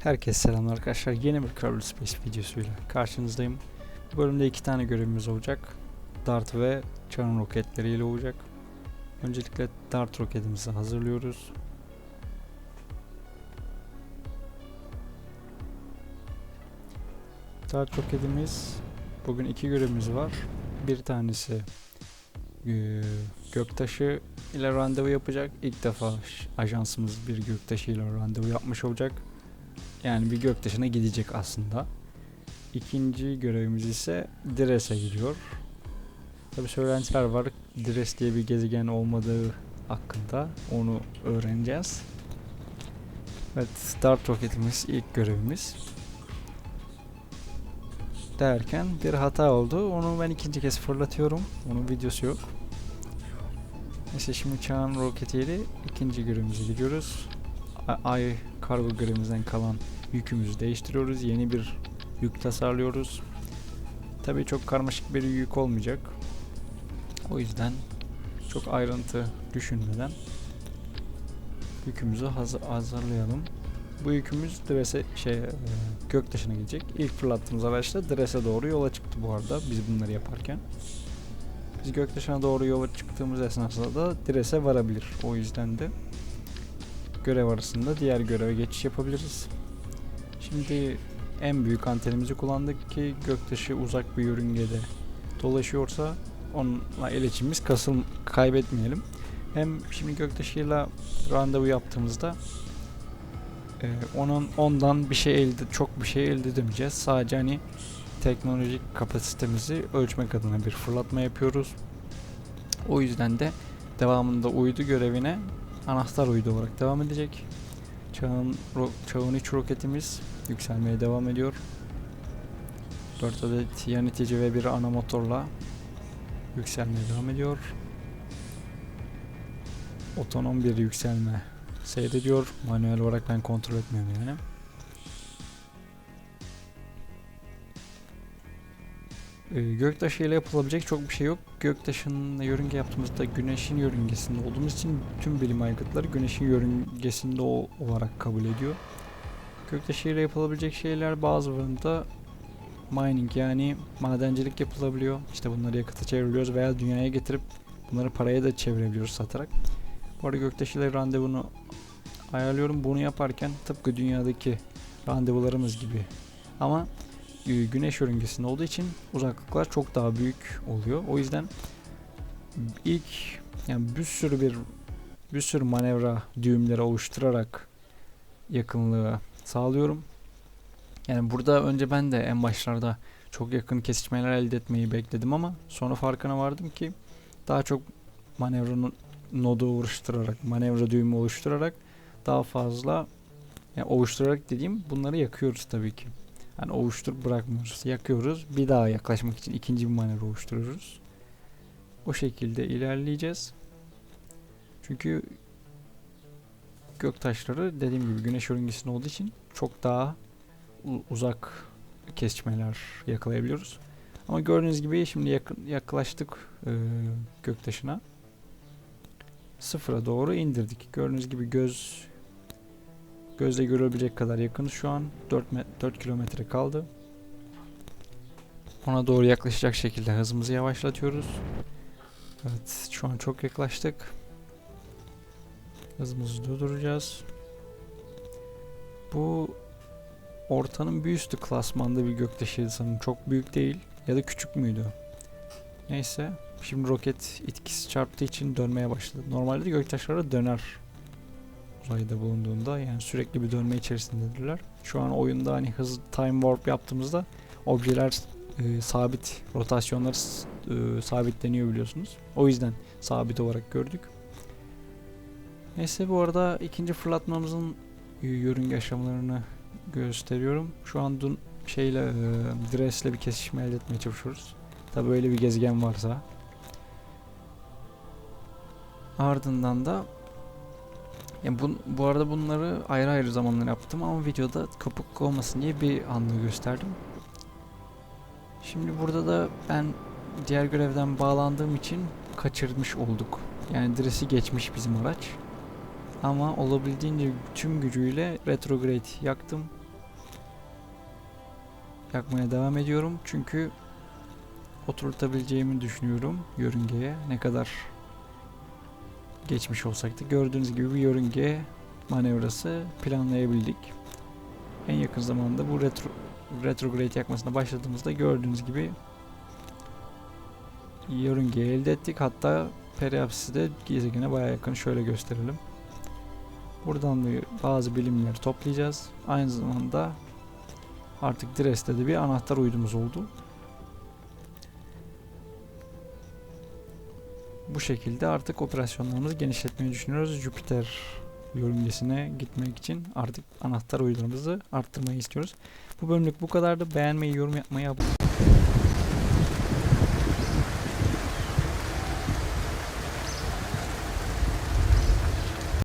Herkese selamlar arkadaşlar. Yeni bir Kerbal Space videosuyla karşınızdayım. Bu bölümde iki tane görevimiz olacak. Dart ve Çarın roketleriyle olacak. Öncelikle Dart roketimizi hazırlıyoruz. Dart roketimiz bugün iki görevimiz var. Bir tanesi eee, göktaşı ile randevu yapacak. İlk defa ajansımız bir göktaşı ile randevu yapmış olacak. Yani bir göktaşına gidecek aslında. İkinci görevimiz ise Dres'e gidiyor. Tabi söylentiler var. Dres diye bir gezegen olmadığı hakkında onu öğreneceğiz. Evet, Dart roketimiz ilk görevimiz. Derken bir hata oldu. Onu ben ikinci kez fırlatıyorum. Onun videosu yok. Neyse şimdi Çağan roketiyle ikinci görevimize gidiyoruz. Ay kargo görevimizden kalan yükümüzü değiştiriyoruz. Yeni bir yük tasarlıyoruz. Tabii çok karmaşık bir yük olmayacak. O yüzden çok ayrıntı düşünmeden yükümüzü hazır hazırlayalım. Bu yükümüz Dres'e şey e, göktaşına gidecek. İlk fırlattığımız araçla Dres'e doğru yola çıktı bu arada biz bunları yaparken. Biz göktaşına doğru yola çıktığımız esnasında da Dres'e varabilir. O yüzden de görev arasında diğer göreve geçiş yapabiliriz. Şimdi en büyük antenimizi kullandık ki göktaşı uzak bir yörüngede dolaşıyorsa onunla iletişimimiz kasıl kaybetmeyelim. Hem şimdi göktaşıyla randevu yaptığımızda e, onun ondan bir şey elde çok bir şey elde edemeyeceğiz. Sadece hani teknolojik kapasitemizi ölçmek adına bir fırlatma yapıyoruz. O yüzden de devamında uydu görevine anahtar uydu olarak devam edecek. Çağın, ro çağın iç roketimiz yükselmeye devam ediyor. 4 adet yanıtıcı ve bir ana motorla yükselmeye devam ediyor. Otonom bir yükselme seyrediyor. Manuel olarak ben kontrol etmiyorum yani. Ee, Göktaşı ile yapılabilecek çok bir şey yok. Göktaşı'nın yörünge yaptığımızda güneşin yörüngesinde olduğumuz için tüm bilim aygıtları güneşin yörüngesinde o- olarak kabul ediyor. Göktaşı ile yapılabilecek şeyler bazılarında mining yani madencilik yapılabiliyor. İşte bunları yakıta çeviriyoruz veya dünyaya getirip bunları paraya da çevirebiliyoruz satarak. Bu arada Göktaşı ile randevunu ayarlıyorum. Bunu yaparken tıpkı dünyadaki randevularımız gibi. Ama e, güneş yörüngesinde olduğu için uzaklıklar çok daha büyük oluyor. O yüzden ilk yani bir sürü bir bir sürü manevra düğümleri oluşturarak yakınlığı sağlıyorum. Yani burada önce ben de en başlarda çok yakın kesişmeler elde etmeyi bekledim ama sonra farkına vardım ki daha çok manevra no- nodu oluşturarak, manevra düğümü oluşturarak daha fazla yani oluşturarak dediğim bunları yakıyoruz tabii ki. Yani oluşturup bırakmıyoruz. Yakıyoruz. Bir daha yaklaşmak için ikinci bir manevra oluşturuyoruz. O şekilde ilerleyeceğiz. Çünkü göktaşları dediğim gibi güneş yörüngesinde olduğu için çok daha uzak kesişmeler yakalayabiliyoruz. Ama gördüğünüz gibi şimdi yakın, yaklaştık e, göktaşına. Sıfıra doğru indirdik. Gördüğünüz gibi göz gözle görülebilecek kadar yakınız şu an. 4, 4 kilometre kaldı. Ona doğru yaklaşacak şekilde hızımızı yavaşlatıyoruz. Evet şu an çok yaklaştık. Hızımızı durduracağız. Bu ortanın bir üstü klasmanda bir göktaşıydı sanırım. Çok büyük değil. Ya da küçük müydü? Neyse. Şimdi roket itkisi çarptığı için dönmeye başladı. Normalde de göktaşları döner. Uzayda bulunduğunda yani sürekli bir dönme içerisindedirler. Şu an oyunda hani hız time warp yaptığımızda objeler e, sabit rotasyonları e, sabitleniyor biliyorsunuz. O yüzden sabit olarak gördük. Neyse bu arada ikinci fırlatmamızın y- yörünge aşamalarını gösteriyorum. Şu an dun şeyle e, Dres'le bir kesişme elde etmeye çalışıyoruz. Tabi öyle bir gezegen varsa. Ardından da ya bu, bu arada bunları ayrı ayrı zamanlar yaptım ama videoda kopuk olmasın diye bir anlığı gösterdim. Şimdi burada da ben diğer görevden bağlandığım için kaçırmış olduk. Yani Dres'i geçmiş bizim araç. Ama olabildiğince tüm gücüyle retrograde yaktım. yakmaya devam ediyorum. Çünkü oturtabileceğimi düşünüyorum yörüngeye. Ne kadar geçmiş olsak da gördüğünüz gibi bir yörünge manevrası planlayabildik. En yakın zamanda bu retro retrograde yakmasına başladığımızda gördüğünüz gibi yörüngeyi elde ettik. Hatta periapsisi de gezegene bayağı yakın. Şöyle gösterelim. Buradan da bazı bilimleri toplayacağız. Aynı zamanda artık Dres'te de bir anahtar uydumuz oldu. Bu şekilde artık operasyonlarımızı genişletmeyi düşünüyoruz. Jüpiter yörüngesine gitmek için artık anahtar uydularımızı arttırmayı istiyoruz. Bu bölümlük bu kadardı. Beğenmeyi, yorum yapmayı, abone